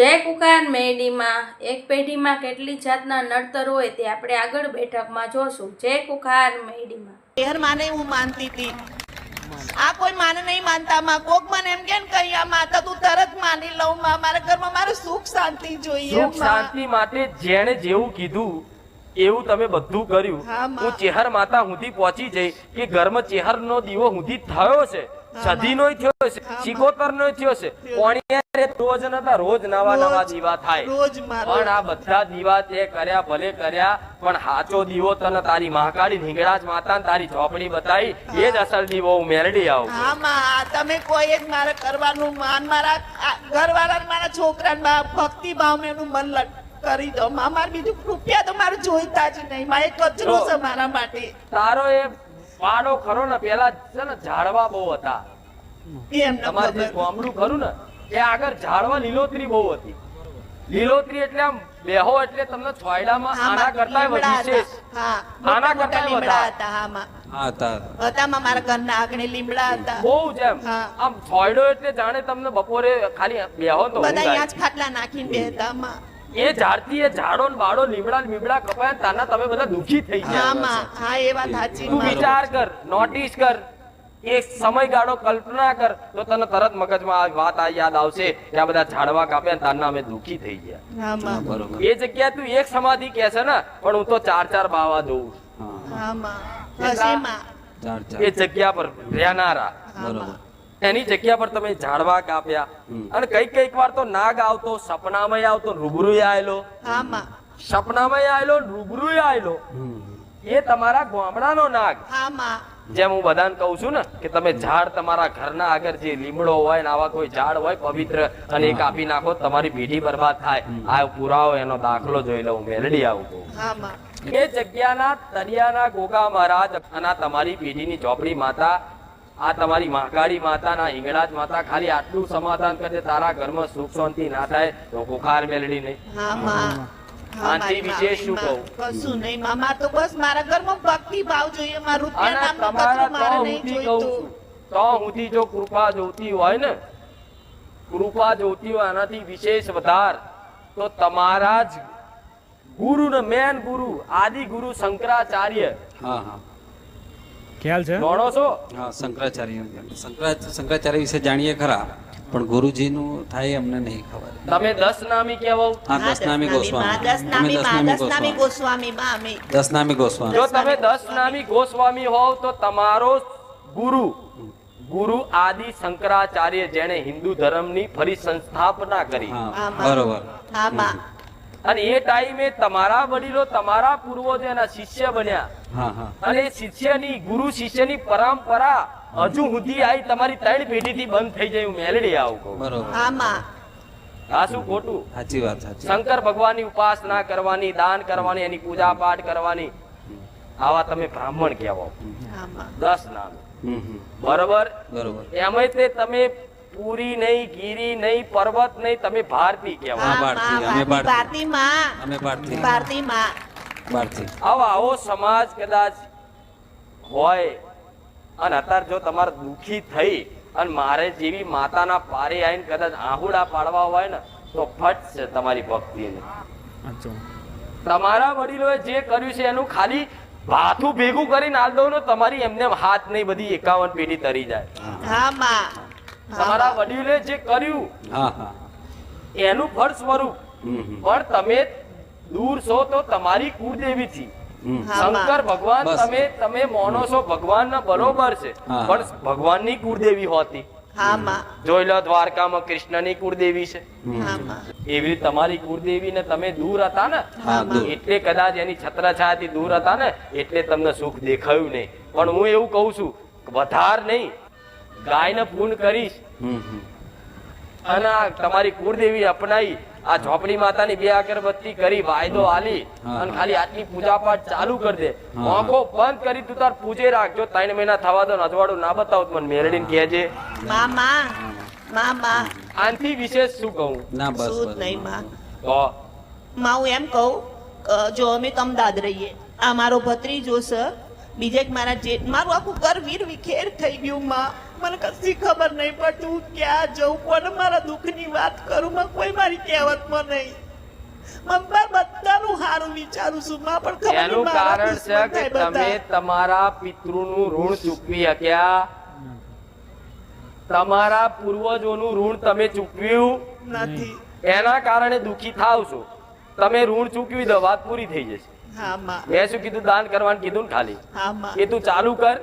જય કુકાર મેડીમાં. એક પેઢીમાં કેટલી જાતના નડતર હોય તે આપણે આગળ બેઠકમાં જોશું. જય કુકાર મેડીમાં. શહેર માને હું માનતી હતી. આ કોઈ માને નહીં માનતા. માં કોક મને એમ કે કહી આ માતા તું તરત માની લઉં. માં મારા ઘરમાં મારે સુખ શાંતિ જોઈએ. સુખ શાંતિ માટે જેણે જેવું કીધું એવું તમે બધું કર્યું. હા, ચેહર માતા સુધી પહોંચી જઈ કે ઘરમાં ચેહર નો દીવો સુધી થયો છે. સદી નો થયો છે. સિકોતર નો થયો છે. પોણિયારે રોજ નતા રોજ નવા નવા દીવા થાય. પણ આ બધા દીવા તે કર્યા ભલે કર્યા પણ હાચો દીવો તને તારી મહાકાળી નીંગળાજ માતા તારી ચોપડી બતાવી એ જ અસલ દીવો હું મેળડી આવું તમે કોઈ જ મારે કરવાનું માન મારા ઘરવાળા મારા છોકરાને ભક્તિ ભાવ એનું મન કરી દો માં બીજું રૂપિયા તો મારે જોઈતા જ નહીં. મારે કચરો છે મારા માટે. તારો એ પાડો ખરો ને પેલા છે ને ઝાડવા બહુ હતા. તમારે જે ગામડું ખરું ને એ આગળ ઝાડમાં લીલોતરી બહુ હતી. લીલોતરી એટલે આમ બેહો એટલે તમને છોયડામાં આના કરતા વિશેષ આના લીમડા વધારે. હતા હા માં. હા હતા હતા માં મારા ઘરના આંગણે લીમડા હતા. બહુ જ આમ છોયડો એટલે જાણે તમને બપોરે ખાલી બેહો તો બધા અહીંયા જ ખાટલા નાખીને બેહતા એ ઝાડથી એ ઝાડો ને બાળો લીમડા બીમડા કપાયા ને તાના તમે બધા દુખી થઈ હા ગયા હા એ વાત સાચી તું વિચાર કર નોટિસ કર. એક સમયગાળો કલ્પના કર. તો તને તરત મગજમાં આ વાત આ યાદ આવશે કે આ બધા ઝાડવા કાપ્યા તારના અમે દુખી થઈ ગયા. હા માં. બરોબર. એ જગ્યાએ તું એક સમાધિ કે છે ને પણ હું તો ચાર ચાર બાવા દઉં હા હા માં. હશે માં. ચાર એ જગ્યા પર રહેનારા એની જગ્યા પર તમે ઝાડવા કાપ્યા. અને કંઈક કંઈક વાર તો નાગ આવતો સપનામાં આવતો રૂબરૂ આવેલો હા માં. સપનામાં આવેલો રૂબરૂ આવેલો એ તમારા ગામડાનો નાગ. હા માં. જેમ હું બધાને કહું છું ને કે તમે ઝાડ તમારા ઘરના આગળ જે લીમડો હોય ને આવા કોઈ ઝાડ હોય પવિત્ર અને એ કાપી નાખો તમારી પેઢી બરબાદ થાય. આ પુરાવો એનો દાખલો જોઈ લઉં મેલડી આવું એ જગ્યાના તરિયાના ગોગા મહારાજ અને તમારી પેઢીની ચોપડી માતા આ તમારી મહાકાળી માતા ના હિંગળાજ માતા ખાલી આટલું સમાધાન કરે તારા ઘરમાં સુખ શાંતિ ના થાય તો કુખાર મેલડી નહીં મારી વિશેષ શું કહું? કશું નહીં મામા તો બસ મારા ઘરમાં ભક્તિ ભાવ જોઈએ મારા રૂપિયા નામનો કચરો મારે નહીં જોઈતું. તો હુંથી જો કૃપા જોતી હોય ને કૃપા જોતી હોય આનાથી વિશેષ વધાર. તો તમારા જ ગુરુ ને મેન ગુરુ આદિ ગુરુ શંકરાચાર્ય. હા હા. ખ્યાલ છે? જાણો છો? હા શંકરાચાર્ય. શંકરાચાર્ય વિશે જાણીએ ખરા. પણ ગુરુજીનું થાય અમને નહીં ખબર. તમે દસ નામી કેવો હા દસ દસનામી ગોસ્વામી. દસ નામી ગોસ્વામી. દસ નામી ગોસ્વામી. જો તમે દસ નામી ગોસ્વામી હોવ તો તમારો ગુરુ ગુરુ આદિ શંકરાચાર્ય જેણે હિન્દુ ધર્મની ફરી સંસ્થાપના કરી. હા હા, માં. બરોબર. અને એ ટાઈમે તમારા વડીલો તમારા પૂર્વજો એના શિષ્ય બન્યા. હા હા. અને એ શિષ્યની ગુરુ શિષ્યની પરંપરા હજુ સુધી આવી તમારી ત્રણ પેઢીથી બંધ થઈ જાય મેલડી આવું કહું. બરોબર. હા માં આ શું ખોટું? સાચી વાત સાચી શંકર ભગવાનની ઉપાસના કરવાની દાન કરવાની એની પૂજા પાઠ કરવાની. આવા તમે બ્રાહ્મણ કહેવાઓ. દસ નામ. બરોબર? બરોબર. એમાંય તે તમે પૂરી નહીં ગીરી નહીં પર્વત નહીં તમે ભારતી કહેવા ભારતી, માં અમે ભારતી. ભારતી. માં ભારતી. આવો આવો સમાજ કદાચ હોય અને અત્યારે જો તમારે દુઃખી થઈ અને મારે જેવી માતાના પારે આવીને કદાચ આહુડા પાડવા હોય ને તો ફટ છે તમારી ભક્તિને. તમારા વડીલોએ જે કર્યું છે એનું ખાલી ભાથું ભેગું કરીને આલ દઉં ને તમારી એમને હાથ નહીં બધી એકાવન પેઢી તરી જાય. હા માં તમારા વડીલોએ જે કર્યું હા હા. એનું ફળ સ્વરૂપ. પણ તમે દૂર છો તો તમારી હા, માં. શંકર ભગવાન તમે તમે મોનો છો ભગવાન બરોબર છે. પણ ભગવાનની કુળદેવી હોતી. જોઈ લો દ્વારકામાં કૃષ્ણની કુળદેવી છે. એવી રીતે તમારી કુળદેવી ને તમે દૂર હતા ને? એટલે કદાચ એની છત્રછાયા થી દૂર હતા ને એટલે તમને સુખ દેખાયું નહીં. પણ હું એવું કહું છું વધાર નહીં. ગાય ને પૂન કરીશ અને તમારી કુળદેવી અપનાવી આ ઝોપડી માતાની બે અગરબત્તી કરી વાયદો આલી અને ખાલી આટલી પૂજા પાઠ ચાલુ કરી દે. આંખો બંધ કરી તું તાર પૂજે રાખજો. ત્રણ મહિના થવા દો અજવાડું ના બતાવ મને મેરડીને કહેજે. મામા માં માં માં આનથી વિશેષ શું કહું? ના બસ શું નહીં માં. તો? માં હું એમ કહું જો અમે તમદાદ રહીએ આ મારો ભત્રીજો છે. બીજે મારા જેઠ મારું આખું ઘર વીર વિખેર થઈ ગયું માં. મને કશી ખબર નહીં પડતી હું ક્યાં જઉં કોને મારા દુઃખની વાત કરું માં કોઈ મારી કહેવતમાં નહીં. મમ્મા બધાનું સારું વિચારું છું માં પણ ખબર નહીં એનું કારણ છે કે તમે તમારા પિતૃનું ઋણ ચૂકવી શક્યા તમારા પૂર્વજોનું ઋણ તમે ચૂકવ્યું. નથી. એના કારણે દુખી થાવ છો. તમે ઋણ ચૂકવી દો વાત પૂરી થઈ જશે. મેં. શું કીધું? દાન કરવાનું કીધું ને ખાલી. એ તું ચાલુ કર.